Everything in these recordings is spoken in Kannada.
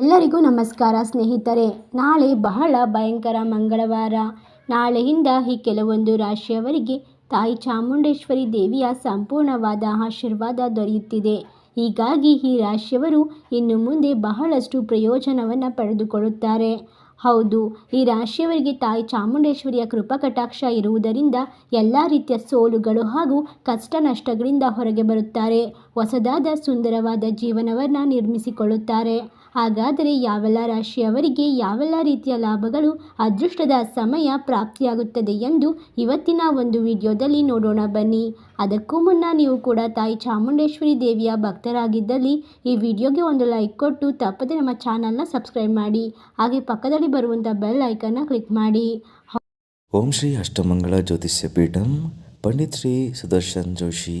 ಎಲ್ಲರಿಗೂ ನಮಸ್ಕಾರ, ಸ್ನೇಹಿತರೆ. ನಾಳೆ ಬಹಳ ಭಯಂಕರ ಮಂಗಳವಾರ. ನಾಳೆಯಿಂದ ಈ ಕೆಲವೊಂದು ರಾಶಿಯವರಿಗೆ ತಾಯಿ ಚಾಮುಂಡೇಶ್ವರಿ ದೇವಿಯ ಸಂಪೂರ್ಣವಾದ ಆಶೀರ್ವಾದ ದೊರೆಯುತ್ತಿದೆ. ಹೀಗಾಗಿ ಈ ರಾಶಿಯವರು ಇನ್ನು ಮುಂದೆ ಬಹಳಷ್ಟು ಪ್ರಯೋಜನವನ್ನು ಪಡೆದುಕೊಳ್ಳುತ್ತಾರೆ. ಹೌದು, ಈ ರಾಶಿಯವರಿಗೆ ತಾಯಿ ಚಾಮುಂಡೇಶ್ವರಿಯ ಕೃಪಕಟಾಕ್ಷ ಇರುವುದರಿಂದ ಎಲ್ಲ ರೀತಿಯ ಸೋಲುಗಳು ಹಾಗೂ ಕಷ್ಟ ನಷ್ಟಗಳಿಂದ ಹೊರಗೆ ಬರುತ್ತಾರೆ. ಹೊಸದಾದ ಸುಂದರವಾದ ಜೀವನವನ್ನು ನಿರ್ಮಿಸಿಕೊಳ್ಳುತ್ತಾರೆ. ಹಾಗಾದರೆ ಯಾವೆಲ್ಲ ರಾಶಿಯವರಿಗೆ ಯಾವೆಲ್ಲ ರೀತಿಯ ಲಾಭಗಳು ಅದೃಷ್ಟದ ಸಮಯ ಪ್ರಾಪ್ತಿಯಾಗುತ್ತದೆ ಎಂದು ಇವತ್ತಿನ ಒಂದು ವಿಡಿಯೋದಲ್ಲಿ ನೋಡೋಣ ಬನ್ನಿ. ಅದಕ್ಕೂ ಮುನ್ನ ನೀವು ಕೂಡ ತಾಯಿ ಚಾಮುಂಡೇಶ್ವರಿ ದೇವಿಯ ಭಕ್ತರಾಗಿದ್ದಲ್ಲಿ ಈ ವಿಡಿಯೋಗೆ ಒಂದು ಲೈಕ್ ಕೊಟ್ಟು ತಪ್ಪದೆ ನಮ್ಮ ಚಾನಲ್ನ ಸಬ್ಸ್ಕ್ರೈಬ್ ಮಾಡಿ. ಹಾಗೆ ಪಕ್ಕದಲ್ಲಿ ಬರುವಂಥ ಬೆಲ್ ಐಕನ್ನ ಕ್ಲಿಕ್ ಮಾಡಿ. ಓಂ ಶ್ರೀ ಅಷ್ಟಮಂಗಳ ಜ್ಯೋತಿಷ್ಯ ಪೀಠಂ ಪಂಡಿತ್ ಶ್ರೀ ಸುದರ್ಶನ್ ಜೋಶಿ.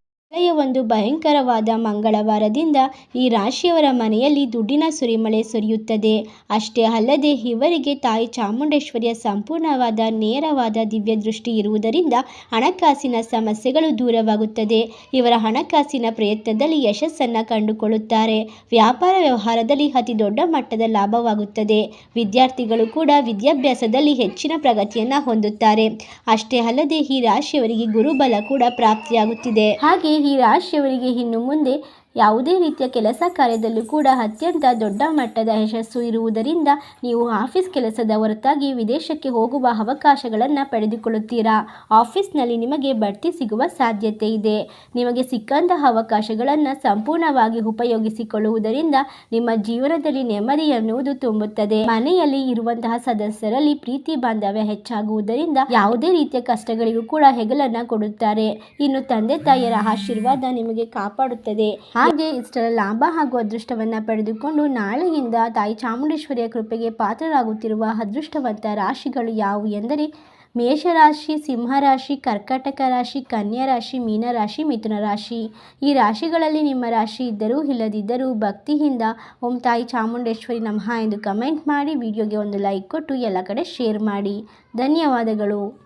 ನಾಳೆಯ ಒಂದು ಭಯಂಕರವಾದ ಮಂಗಳವಾರದಿಂದ ಈ ರಾಶಿಯವರ ಮನೆಯಲ್ಲಿ ದುಡ್ಡಿನ ಸುರಿಮಳೆ ಸುರಿಯುತ್ತದೆ. ಅಷ್ಟೇ ಅಲ್ಲದೆ ಇವರಿಗೆ ತಾಯಿ ಚಾಮುಂಡೇಶ್ವರಿಯ ಸಂಪೂರ್ಣವಾದ ನೇರವಾದ ದಿವ್ಯ ದೃಷ್ಟಿ ಇರುವುದರಿಂದ ಹಣಕಾಸಿನ ಸಮಸ್ಯೆಗಳು ದೂರವಾಗುತ್ತದೆ. ಇವರ ಹಣಕಾಸಿನ ಪ್ರಯತ್ನದಲ್ಲಿ ಯಶಸ್ಸನ್ನು ಕಂಡುಕೊಳ್ಳುತ್ತಾರೆ. ವ್ಯಾಪಾರ ವ್ಯವಹಾರದಲ್ಲಿ ಅತಿ ದೊಡ್ಡ ಮಟ್ಟದ ಲಾಭವಾಗುತ್ತದೆ. ವಿದ್ಯಾರ್ಥಿಗಳು ಕೂಡ ವಿದ್ಯಾಭ್ಯಾಸದಲ್ಲಿ ಹೆಚ್ಚಿನ ಪ್ರಗತಿಯನ್ನು ಹೊಂದುತ್ತಾರೆ. ಅಷ್ಟೇ ಅಲ್ಲದೆ ಈ ರಾಶಿಯವರಿಗೆ ಗುರುಬಲ ಕೂಡ ಪ್ರಾಪ್ತಿಯಾಗುತ್ತಿದೆ. ಹಾಗೆ ಈ ರಾಶಿಯವರಿಗೆ ಇನ್ನು ಮುಂದೆ ಯಾವುದೇ ರೀತಿಯ ಕೆಲಸ ಕಾರ್ಯದಲ್ಲೂ ಕೂಡ ಅತ್ಯಂತ ದೊಡ್ಡ ಮಟ್ಟದ ಯಶಸ್ಸು ಇರುವುದರಿಂದ ನೀವು ಆಫೀಸ್ ಕೆಲಸದ ಹೊರತಾಗಿ ವಿದೇಶಕ್ಕೆ ಹೋಗುವ ಅವಕಾಶಗಳನ್ನು ಪಡೆದುಕೊಳ್ಳುತ್ತೀರಾ? ಆಫೀಸ್ನಲ್ಲಿ ನಿಮಗೆ ಬಡ್ತಿ ಸಿಗುವ ಸಾಧ್ಯತೆ ಇದೆ. ನಿಮಗೆ ಸಿಕ್ಕಂತಹ ಅವಕಾಶಗಳನ್ನು ಸಂಪೂರ್ಣವಾಗಿ ಉಪಯೋಗಿಸಿಕೊಳ್ಳುವುದರಿಂದ ನಿಮ್ಮ ಜೀವನದಲ್ಲಿ ನೆಮ್ಮದಿ ಎನ್ನುವುದು ತುಂಬುತ್ತದೆ. ಮನೆಯಲ್ಲಿ ಇರುವಂತಹ ಸದಸ್ಯರಲ್ಲಿ ಪ್ರೀತಿ ಬಾಂಧವ್ಯ ಹೆಚ್ಚಾಗುವುದರಿಂದ ಯಾವುದೇ ರೀತಿಯ ಕಷ್ಟಗಳಿಗೂ ಕೂಡ ಹೆಗಲನ್ನ ಕೊಡುತ್ತಾರೆ. ಇನ್ನು ತಂದೆ ತಾಯಿಯರ ಆಶೀರ್ವಾದ ನಿಮಗೆ ಕಾಪಾಡುತ್ತದೆ. ಹಾಗೆ ಇಷ್ಟರ ಲಾಭ ಹಾಗೂ ಅದೃಷ್ಟವನ್ನ ಪಡೆದುಕೊಂಡು ನಾಳೆಯಿಂದ ತಾಯಿ ಚಾಮುಂಡೇಶ್ವರಿಯ ಕೃಪೆಗೆ ಪಾತ್ರರಾಗುತ್ತಿರುವ ಅದೃಷ್ಟವಂತ ರಾಶಿಗಳು ಯಾವುವು ಎಂದರೆ ಮೇಷರಾಶಿ, ಸಿಂಹರಾಶಿ, ಕರ್ಕಾಟಕ ರಾಶಿ, ಕನ್ಯಾ ರಾಶಿ ಮೀನರಾಶಿ ಮಿಥುನ ರಾಶಿ. ಈ ರಾಶಿಗಳಲ್ಲಿ ನಿಮ್ಮ ರಾಶಿ ಇದ್ದರೂ ಇಲ್ಲದಿದ್ದರೂ ಭಕ್ತಿಯಿಂದ ಓಂ ತಾಯಿ ಚಾಮುಂಡೇಶ್ವರಿ ನಮಃ ಎಂದು ಕಮೆಂಟ್ ಮಾಡಿ, ವಿಡಿಯೋಗೆ ಒಂದು ಲೈಕ್ ಕೊಟ್ಟು ಎಲ್ಲ ಕಡೆ ಶೇರ್ ಮಾಡಿ. ಧನ್ಯವಾದಗಳು.